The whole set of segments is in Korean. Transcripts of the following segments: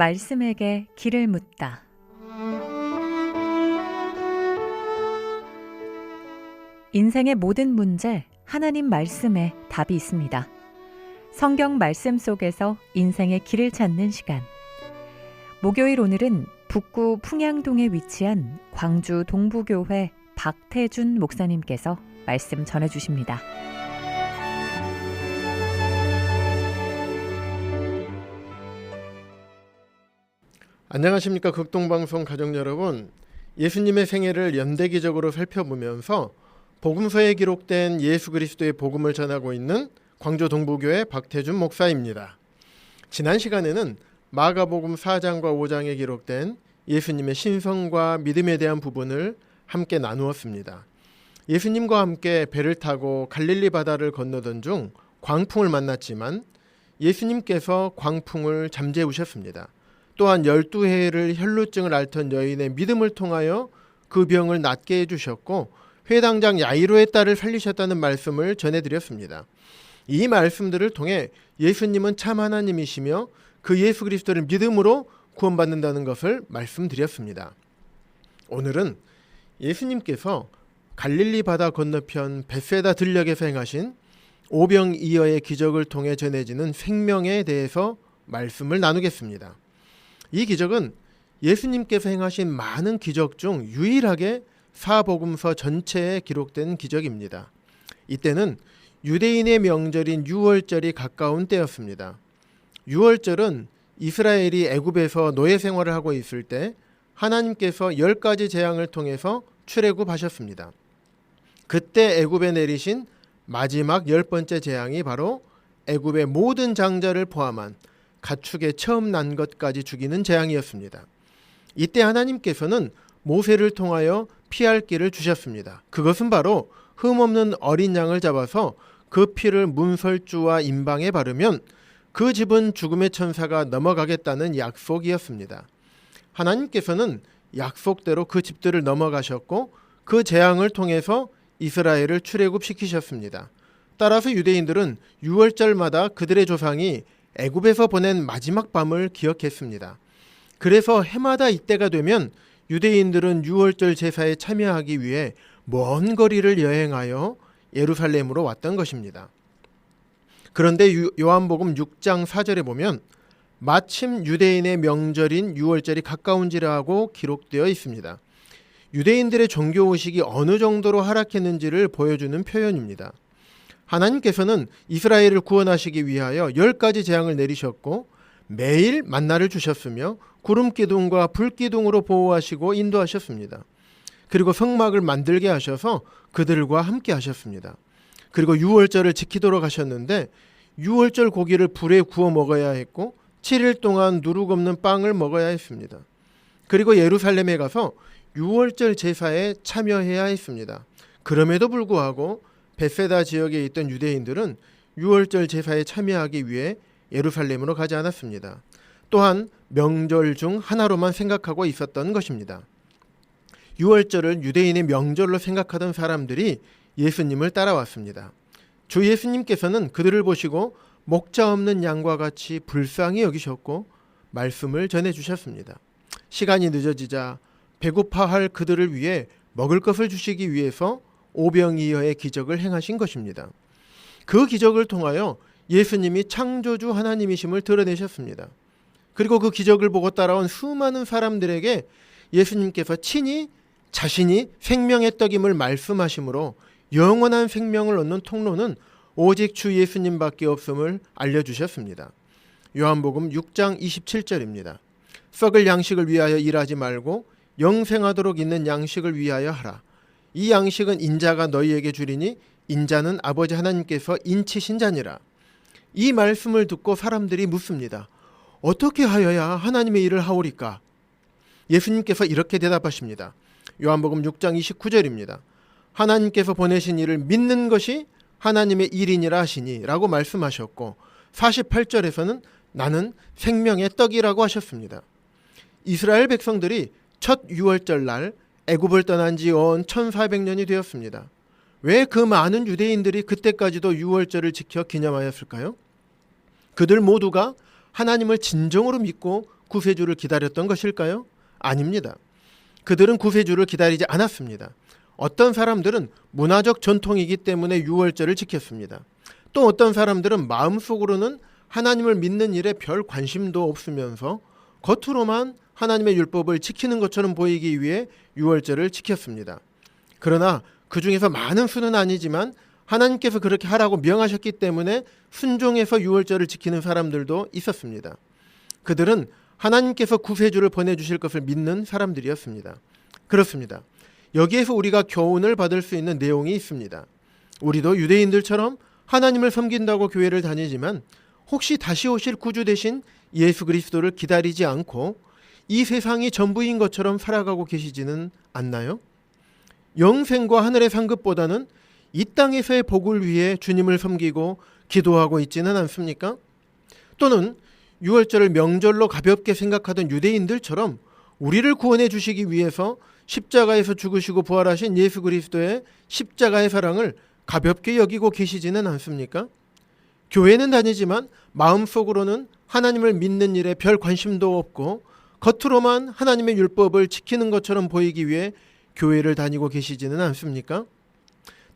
말씀에게 길을 묻다. 인생의 모든 문제, 하나님 말씀에 답이 있습니다. 성경 말씀 속에서 인생의 길을 찾는 시간. 목요일 오늘은 북구 풍양동에 위치한 광주 동부교회 박태준 목사님께서 말씀 전해 주십니다. 안녕하십니까 극동방송 가족 여러분 예수님의 생애를 연대기적으로 살펴보면서 복음서에 기록된 예수 그리스도의 복음을 전하고 있는 광주 동부교회 박태준 목사입니다. 지난 시간에는 마가복음 4장과 5장에 기록된 예수님의 신성과 믿음에 대한 부분을 함께 나누었습니다. 예수님과 함께 배를 타고 갈릴리 바다를 건너던 중 광풍을 만났지만 예수님께서 광풍을 잠재우셨습니다. 또한 열두 해를 혈루증을 앓던 여인의 믿음을 통하여 그 병을 낫게 해주셨고 회당장 야이로의 딸을 살리셨다는 말씀을 전해드렸습니다. 이 말씀들을 통해 예수님은 참 하나님이시며 그 예수 그리스도를 믿음으로 구원받는다는 것을 말씀드렸습니다. 오늘은 예수님께서 갈릴리 바다 건너편 베세다 들녘에서 행하신 오병이어의 기적을 통해 전해지는 생명에 대해서 말씀을 나누겠습니다. 이 기적은 예수님께서 행하신 많은 기적 중 유일하게 사복음서 전체에 기록된 기적입니다. 이때는 유대인의 명절인 유월절이 가까운 때였습니다. 유월절은 이스라엘이 애굽에서 노예 생활을 하고 있을 때 하나님께서 열 가지 재앙을 통해서 출애굽하셨습니다. 그때 애굽에 내리신 마지막 열 번째 재앙이 바로 애굽의 모든 장자를 포함한 가축의 처음 난 것까지 죽이는 재앙이었습니다. 이때 하나님께서는 모세를 통하여 피할 길을 주셨습니다. 그것은 바로 흠없는 어린 양을 잡아서 그 피를 문설주와 임방에 바르면 그 집은 죽음의 천사가 넘어가겠다는 약속이었습니다. 하나님께서는 약속대로 그 집들을 넘어가셨고 그 재앙을 통해서 이스라엘을 출애굽시키셨습니다. 따라서 유대인들은 6월절마다 그들의 조상이 애굽에서 보낸 마지막 밤을 기억했습니다. 그래서 해마다 이때가 되면 유대인들은 6월절 제사에 참여하기 위해 먼 거리를 여행하여 예루살렘으로 왔던 것입니다. 그런데 요한복음 6장 4절에 보면 마침 유대인의 명절인 6월절이 가까운지라 하고 기록되어 있습니다. 유대인들의 종교 의식이 어느 정도로 하락했는지를 보여주는 표현입니다. 하나님께서는 이스라엘을 구원하시기 위하여 열 가지 재앙을 내리셨고 매일 만나를 주셨으며 구름 기둥과 불 기둥으로 보호하시고 인도하셨습니다. 그리고 성막을 만들게 하셔서 그들과 함께 하셨습니다. 그리고 유월절을 지키도록 하셨는데 유월절 고기를 불에 구워 먹어야 했고 7일 동안 누룩 없는 빵을 먹어야 했습니다. 그리고 예루살렘에 가서 유월절 제사에 참여해야 했습니다. 그럼에도 불구하고 베세다 지역에 있던 유대인들은 유월절 제사에 참여하기 위해 예루살렘으로 가지 않았습니다. 또한 명절 중 하나로만 생각하고 있었던 것입니다. 유월절을 유대인의 명절로 생각하던 사람들이 예수님을 따라왔습니다. 주 예수님께서는 그들을 보시고 목자 없는 양과 같이 불쌍히 여기셨고 말씀을 전해 주셨습니다. 시간이 늦어지자 배고파할 그들을 위해 먹을 것을 주시기 위해서 오병이어의 기적을 행하신 것입니다. 그 기적을 통하여 예수님이 창조주 하나님이심을 드러내셨습니다. 그리고 그 기적을 보고 따라온 수많은 사람들에게 예수님께서 친히 자신이 생명의 떡임을 말씀하시므로 영원한 생명을 얻는 통로는 오직 주 예수님밖에 없음을 알려주셨습니다. 요한복음 6장 27절입니다. 썩을 양식을 위하여 일하지 말고 영생하도록 있는 양식을 위하여 하라. 이 양식은 인자가 너희에게 주리니 인자는 아버지 하나님께서 인치신 자니라. 이 말씀을 듣고 사람들이 묻습니다. 어떻게 하여야 하나님의 일을 하오리까? 예수님께서 이렇게 대답하십니다. 요한복음 6장 29절입니다. 하나님께서 보내신 일을 믿는 것이 하나님의 일이니라 하시니 라고 말씀하셨고 48절에서는 나는 생명의 떡이라고 하셨습니다. 이스라엘 백성들이 첫 유월절 날 애굽을 떠난 지 온 1400년이 되었습니다. 왜 그 많은 유대인들이 그때까지도 유월절을 지켜 기념하였을까요? 그들 모두가 하나님을 진정으로 믿고 구세주를 기다렸던 것일까요? 아닙니다. 그들은 구세주를 기다리지 않았습니다. 어떤 사람들은 문화적 전통이기 때문에 유월절을 지켰습니다. 또 어떤 사람들은 마음속으로는 하나님을 믿는 일에 별 관심도 없으면서 겉으로만 하나님의 율법을 지키는 것처럼 보이기 위해 유월절을 지켰습니다. 그러나 그 중에서 많은 수는 아니지만 하나님께서 그렇게 하라고 명하셨기 때문에 순종해서 유월절을 지키는 사람들도 있었습니다. 그들은 하나님께서 구세주를 보내주실 것을 믿는 사람들이었습니다. 그렇습니다. 여기에서 우리가 교훈을 받을 수 있는 내용이 있습니다. 우리도 유대인들처럼 하나님을 섬긴다고 교회를 다니지만 혹시 다시 오실 구주 대신 예수 그리스도를 기다리지 않고 이 세상이 전부인 것처럼 살아가고 계시지는 않나요? 영생과 하늘의 상급보다는 이 땅에서의 복을 위해 주님을 섬기고 기도하고 있지는 않습니까? 또는 유월절을 명절로 가볍게 생각하던 유대인들처럼 우리를 구원해 주시기 위해서 십자가에서 죽으시고 부활하신 예수 그리스도의 십자가의 사랑을 가볍게 여기고 계시지는 않습니까? 교회는 다니지만 마음속으로는 하나님을 믿는 일에 별 관심도 없고 겉으로만 하나님의 율법을 지키는 것처럼 보이기 위해 교회를 다니고 계시지는 않습니까?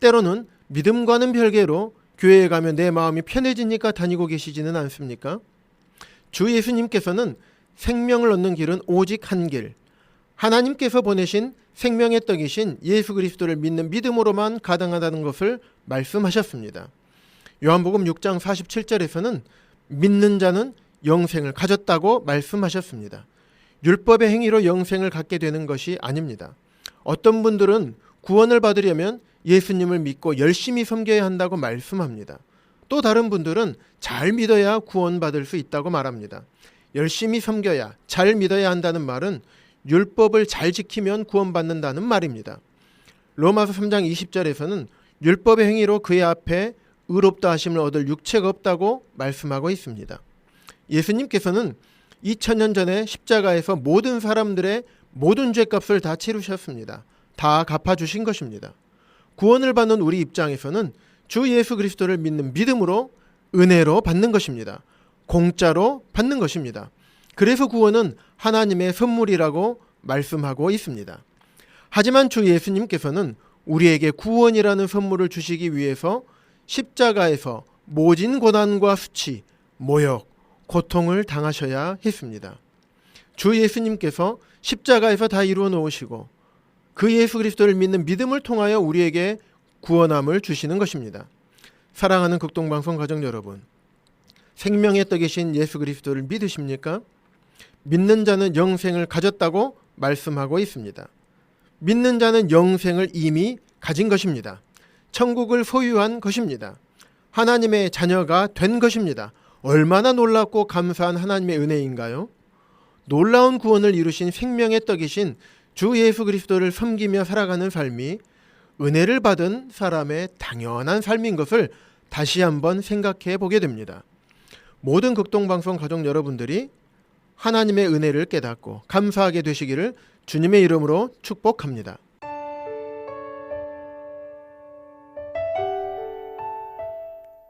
때로는 믿음과는 별개로 교회에 가면 내 마음이 편해지니까 다니고 계시지는 않습니까? 주 예수님께서는 생명을 얻는 길은 오직 한 길. 하나님께서 보내신 생명의 떡이신 예수 그리스도를 믿는 믿음으로만 가능하다는 것을 말씀하셨습니다. 요한복음 6장 47절에서는 믿는 자는 영생을 가졌다고 말씀하셨습니다. 율법의 행위로 영생을 갖게 되는 것이 아닙니다. 어떤 분들은 구원을 받으려면 예수님을 믿고 열심히 섬겨야 한다고 말씀합니다. 또 다른 분들은 잘 믿어야 구원받을 수 있다고 말합니다. 열심히 섬겨야 잘 믿어야 한다는 말은 율법을 잘 지키면 구원받는다는 말입니다. 로마서 3장 20절에서는 율법의 행위로 그의 앞에 의롭다 하심을 얻을 육체가 없다고 말씀하고 있습니다. 예수님께서는 2000년 전에 십자가에서 모든 사람들의 모든 죄값을 다 치르셨습니다. 다 갚아주신 것입니다. 구원을 받는 우리 입장에서는 주 예수 그리스도를 믿는 믿음으로 은혜로 받는 것입니다. 공짜로 받는 것입니다. 그래서 구원은 하나님의 선물이라고 말씀하고 있습니다. 하지만 주 예수님께서는 우리에게 구원이라는 선물을 주시기 위해서 십자가에서 모진 고난과 수치, 모욕, 고통을 당하셔야 했습니다. 주 예수님께서 십자가에서 다 이루어 놓으시고 그 예수 그리스도를 믿는 믿음을 통하여 우리에게 구원함을 주시는 것입니다. 사랑하는 극동방송 가족 여러분, 생명의 떡이신 예수 그리스도를 믿으십니까? 믿는 자는 영생을 가졌다고 말씀하고 있습니다. 믿는 자는 영생을 이미 가진 것입니다. 천국을 소유한 것입니다. 하나님의 자녀가 된 것입니다. 얼마나 놀랍고 감사한 하나님의 은혜인가요? 놀라운 구원을 이루신 생명의 떡이신 주 예수 그리스도를 섬기며 살아가는 삶이 은혜를 받은 사람의 당연한 삶인 것을 다시 한번 생각해 보게 됩니다. 모든 극동방송 가족 여러분들이 하나님의 은혜를 깨닫고 감사하게 되시기를 주님의 이름으로 축복합니다.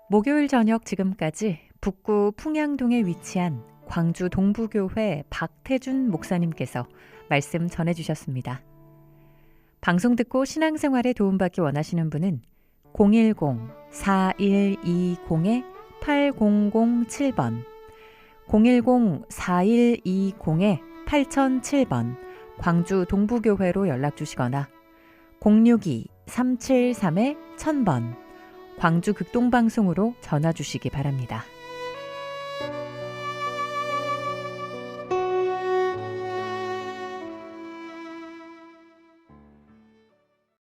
목요일 저녁 지금까지 북구 풍양동에 위치한 광주 동부교회 박태준 목사님께서 말씀 전해주셨습니다. 방송 듣고 신앙생활에 도움받기 원하시는 분은 010-4120-8007번 010-4120-8007번 광주 동부교회로 연락 주시거나 062-373-1000번 광주 극동방송으로 전화 주시기 바랍니다.